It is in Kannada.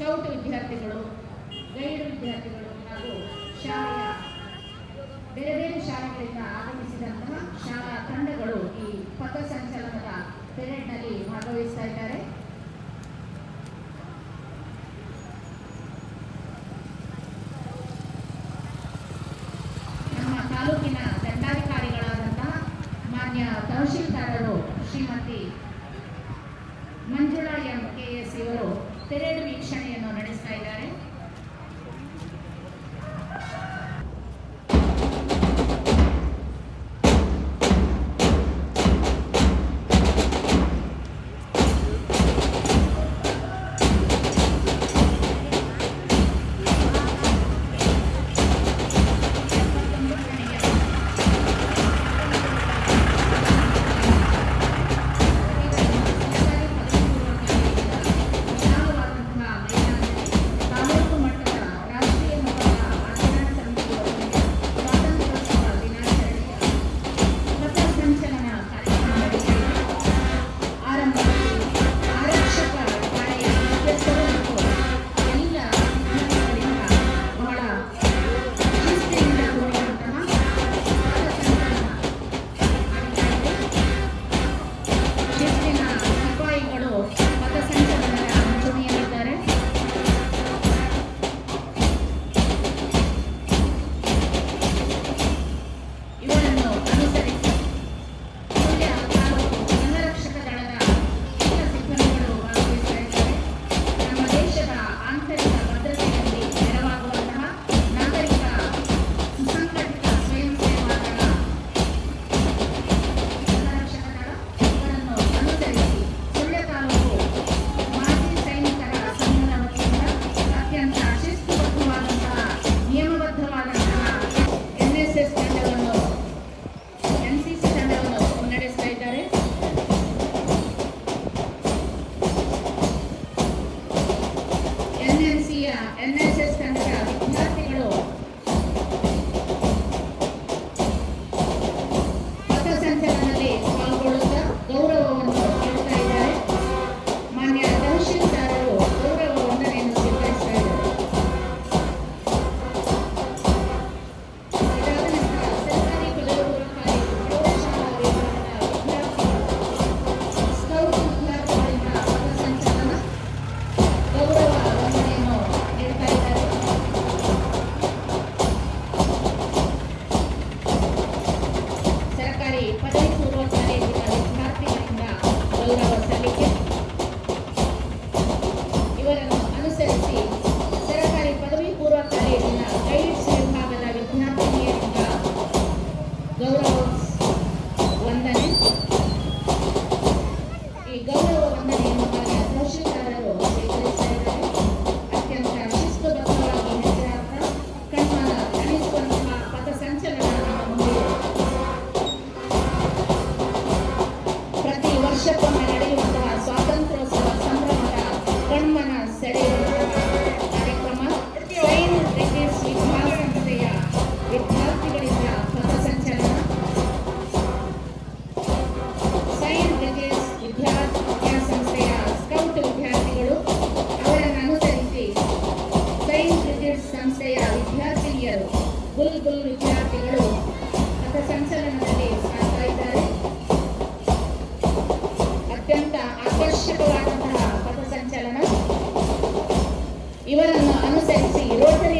ಸ್ಕೌಟ್ ವಿದ್ಯಾರ್ಥಿಗಳು, ಗೈಡ್ ವಿದ್ಯಾರ್ಥಿಗಳು, ಹಾಗೂ ಶಾಲೆಯ ಬೇರೆ ಬೇರೆ ಶಾಲೆಗಳಿಂದ ಆಗಮಿಸಿದಂತಹ ಶಾಲಾ ತಂಡಗಳು ಈ ಪಥ ಸಂಚಲನದ ಪಿರಿಯಡ್ನಲ್ಲಿ ಭಾಗವಹಿಸ್ತಾ ಇದ್ದಾರೆ. ನಮ್ಮ ತಾಲೂಕಿನ ದಂಡಾಧಿಕಾರಿಗಳಾದಂತಹ ಮಾನ್ಯ ತಹಶೀಲ್ದಾರರು Shrimati Manjula M K S ಇವರು ತೆರೆಡು ವೀಕ್ಷಣೆಯನ್ನು ನಡೆಸ್ತಾ ಇದ್ದಾರೆ. ఎన్ఎస్ఎస్ కనుక Paulina González. పట్టువాహన పథ సంచలనం ఇవరನ್ನು ಅನುಸರಿಸಿ ರೋಟರಿ